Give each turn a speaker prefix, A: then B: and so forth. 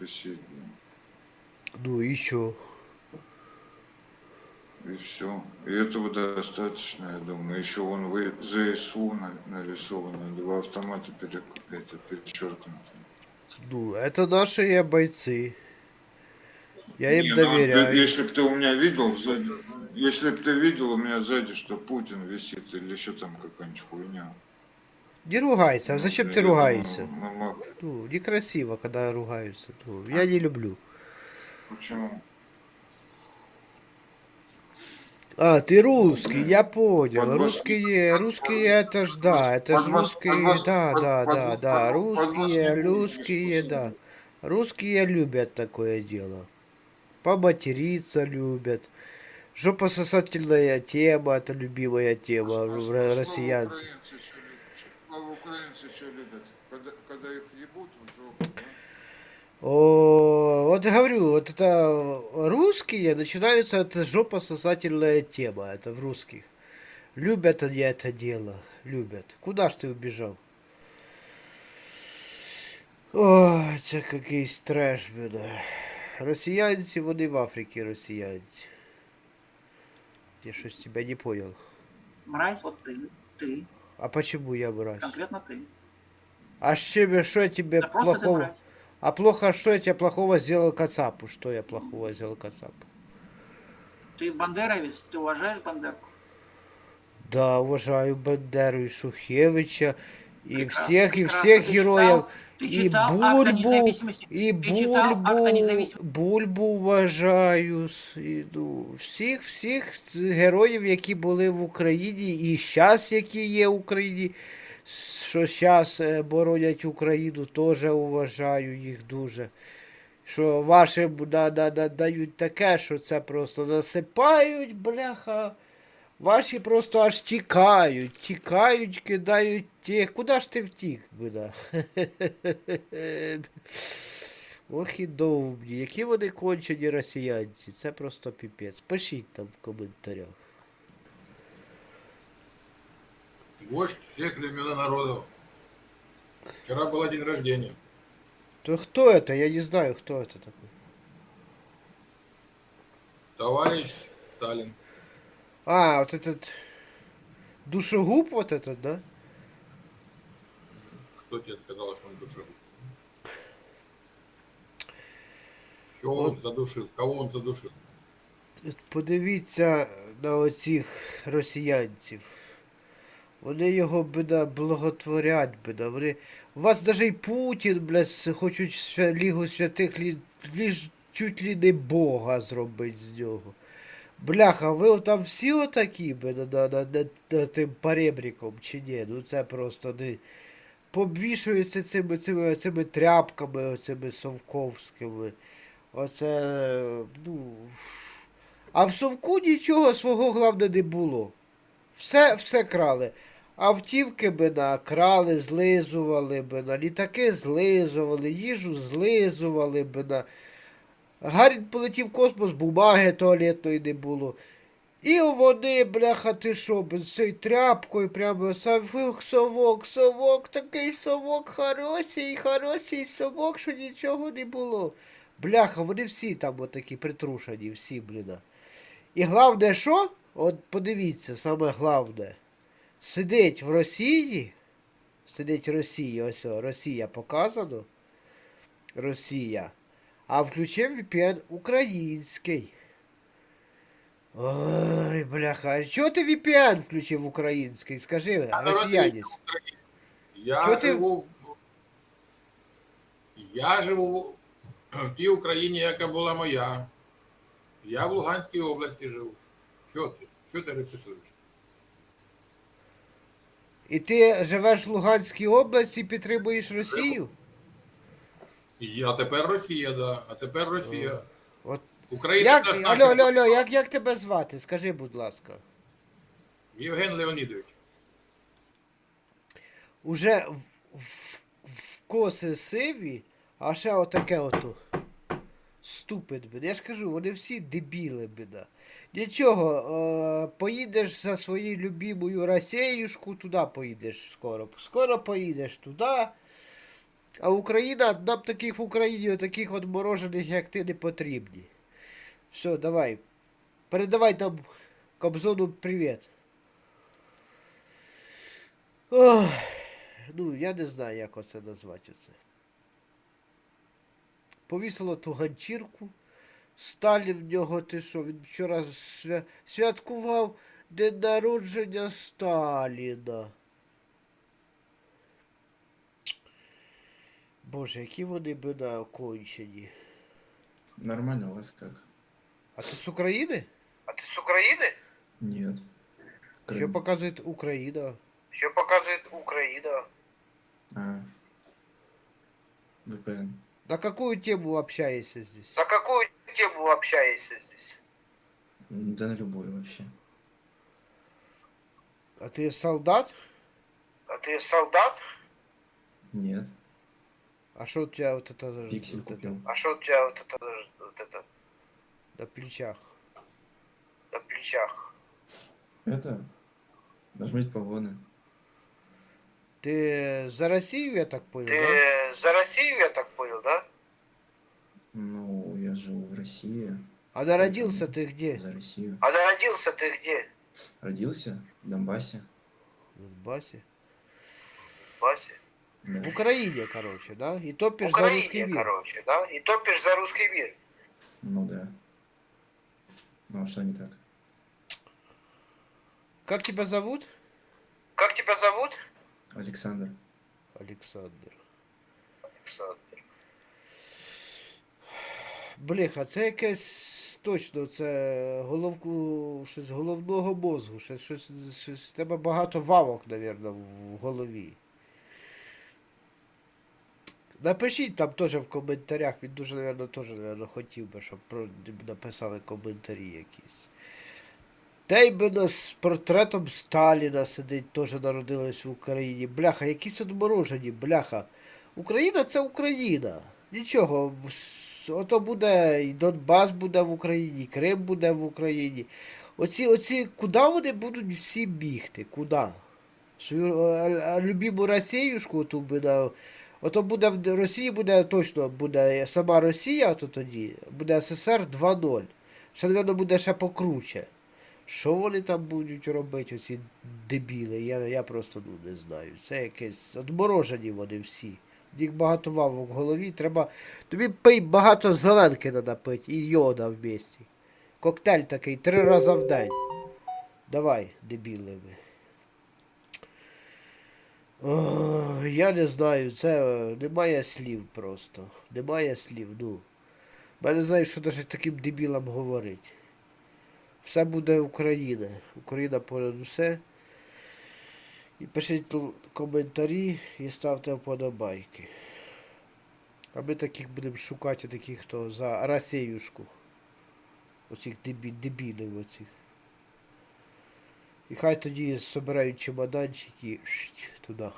A: висит, блин.
B: Ну и чё?
A: И все. И этого достаточно, я думаю. Еще вон вы ЗСУ на- нарисовано, два автомата пере, это, перечеркнуто.
B: Ну, это наши бойцы. Я им
A: Не, ну,
B: доверяю.
A: ты- если бы ты у меня видел сзади, если бы ты видел у меня сзади, что Путин висит или еще там какая-нибудь хуйня.
B: Не ругайся, а зачем
A: Ну,
B: ты
A: я думаю,
B: ругаешься? Ну, некрасиво, когда ругаются. Ну, я не люблю.
A: Почему?
B: А, ты русский, я понял. Русские, русские это ж да, это ж русские, да,
A: под-
B: да,
A: под-
B: да,
A: под-
B: да, русские, русские, да. Русские любят такое дело. Поматериться любят. Жопососательная тема, это любимая тема
A: А
B: россиянцев
A: украинцы чё любят? Что украинцы что любят? Когда, когда их ебут в жопу, да?
B: О, вот говорю, вот это русские начинаются, это жопососательная тема, это в русских. Любят они это дело, любят. Куда ж ты убежал? Ой, це якийсь треш, мене. Росіянці, вони в Африці росіянці. Я щось тебе не понял.
C: Мразь, вот ты, ты,
B: а почему я мразь?
C: конкретно ты.
B: А с чем, что я тебе
C: Да
B: плохого... А плохо, что я тебе плохого сделал Кацапу? Что я плохого сделал Кацапу?
C: Ты бандеровец, ты уважаешь Бандерку?
B: Да, уважаю Бандеру и Шухевича, и
C: Прекрасно,
B: всех, и
C: прекрасно.
B: всех
C: Ты
B: героев,
C: Ты
B: и
C: читал акт о
B: Бульбу,
C: независимости?
B: и
C: Ты читал акт о
B: Бульбу,
C: независимости?
B: Бульбу уважаю, с- і, ну, всіх, всіх героїв, які були в Україні, і зараз, які є в Україні, що зараз боронять Україну, теж уважаю їх дуже. Що ваші да, да, да, дають таке, що це просто насипають, бляха. Ваші просто аж тікають, тікають, кидають ті. Куди ж ти втік, бля? Ох і довбні, які вони кончені росіянці, це просто піпець. Пишіть там в коментарях.
D: Вождь всех племен и народов. Вчера был день рождения.
B: То хто это? Я не знаю, хто это такой.
D: Товарищ Сталин.
B: А, вот этот душегуб вот этот, да?
D: Он? Чего он задушил? Кого он задушил?
B: Подивіться на оцих росіянців. Вони його бида благотворять, бида. Вони. У вас навіть і Путін, блядь, хочуть свя- Лігу святих лі... ліж чуть ли не Бога зробити з нього. Бляха, ви там всі отакі би на, на, на, на, на тим перебріком чи ні? Ну це просто не. Побвішуються цими, цими, цими тряпками, оцими совковськими. Оце, ну. А в совку нічого свого головне не було. Все, все крали. Автівки би на крали, злизували би на літаки злизували, їжу злизували би на. Гарін полетів в космос, бумаги туалетної не було. І вони, бляха, ти що, без цією тряпкою, прямо совок, совок, совок, такий совок хороший, хороший совок, що нічого не було. Бляха, вони всі там отакі притрушені, всі, бліна. І головне, що? От подивіться, саме головне. Сидить в Росії. Сидить в Росії, ось Росія показано. Росія. А включив VPN український. Ой, бляха, а чого ти VPN включив український? Скажи, росіянець.
D: Я
B: Чё ты-
D: живу. Я живу в тій Україні, яка була моя. Я в Луганській області живу. Що ти? Що ти репетуєш?
B: І ти живеш в Луганській області і підтримуєш Росію?
D: А тепер Росія, да. А тепер Росія. Україна
B: Як,
D: теж
B: алло,
D: наша.
B: алло, алло, як, як тебе звати? Скажи, будь ласка.
D: Євген Леонідович.
B: Уже в, в, в коси сиві, а ще отаке ото. Ступид, блін. Я ж кажу, вони всі дебіли, біда. Нічого, е, поїдеш за своєю любимою Росіюшку, туди поїдеш скоро. Скоро поїдеш туди. А Україна, нам таких в Україні, таких от морожених, як ти, не потрібні. Все, давай. Передавай там Кобзону привіт. Ох, ну, я не знаю, як оце назвати оце. Повісило ту ганчірку. Сталін в нього, ти що, він вчора свя... святкував день народження Сталіна. Боже, які вони би на окончені.
E: Нормально, у вас как?
B: А ти з України?
C: А ты с Украины?
E: Нет.
B: Що
E: Крым.
B: показує Україна?
C: Что показывает Украина?
E: А. VPN.
B: На какую тему общаешься здесь?
C: На какую тему общаешься здесь?
E: М, Да на любой вообще.
B: А ти солдат?
C: А ты солдат?
E: Нет.
B: А що у тебе вот это,
E: Пиксель
B: вот это
E: купил.
C: А что у тебя вот это, вот это
B: На плечах?
C: на плечах?
E: Это? Нажмите погоны.
B: Ти за Росію, я так понял,
C: Ты
B: да?
C: за Россию, я так понял, да?
E: Ну, я живу в России.
B: А народился ты где?
E: За Россию.
C: А родился ты где?
E: Родился в Донбассе.
B: В Донбассе. В
E: Да.
B: Украине, короче, да? И
C: В
B: топишь за русский
C: Украине,
B: мир.
C: короче, да? И топишь за русский мир.
E: Ну да. Ну а что не так?
B: Как тебя зовут?
C: Как тебя зовут?
E: Александр.
B: Олександр.
C: Александр.
B: Бляха, це якесь точно, це головку, щось головного мозгу, щось, щось, щось, в тебе багато вавок, напевно, в голові. Напишіть там теж в коментарях, він дуже, напевно, теж, напевно, хотів би, щоб написали коментарі якісь. Тейбена з портретом Сталіна сидить, теж народилась в Україні. Бляха, якісь одморожені, бляха. Україна це Україна. Нічого. Ото буде і Донбас буде в Україні, і Крим буде в Україні. Оці, оці, куди вони будуть всі бігти? Куди? Свою е, е, любиму Росіюшку ту буде. Ото буде в Росії буде точно буде сама Росія, то тоді буде СССР 2.0. Ще, напевно, буде ще покруче. Що вони там будуть робити, оці дебіли? Я, я просто ну, не знаю. Це якесь одморожені вони всі. Їх багато вавок в голові. Треба. Тобі пий багато зеленки треба пити і йода в місті. Коктейль такий три рази в день. Давай, дебіли ви. О, я не знаю, це е, немає слів просто. Немає слів, ну. Я не знаю, що навіть таким дебілам говорить. Все буде Україна. Україна понад усе. І пишіть коментарі і ставте вподобайки. А ми таких будемо шукати, таких, хто за Росіюшку. Оцих дебі, дебілів оцих. І хай тоді збирають чемоданчики туди.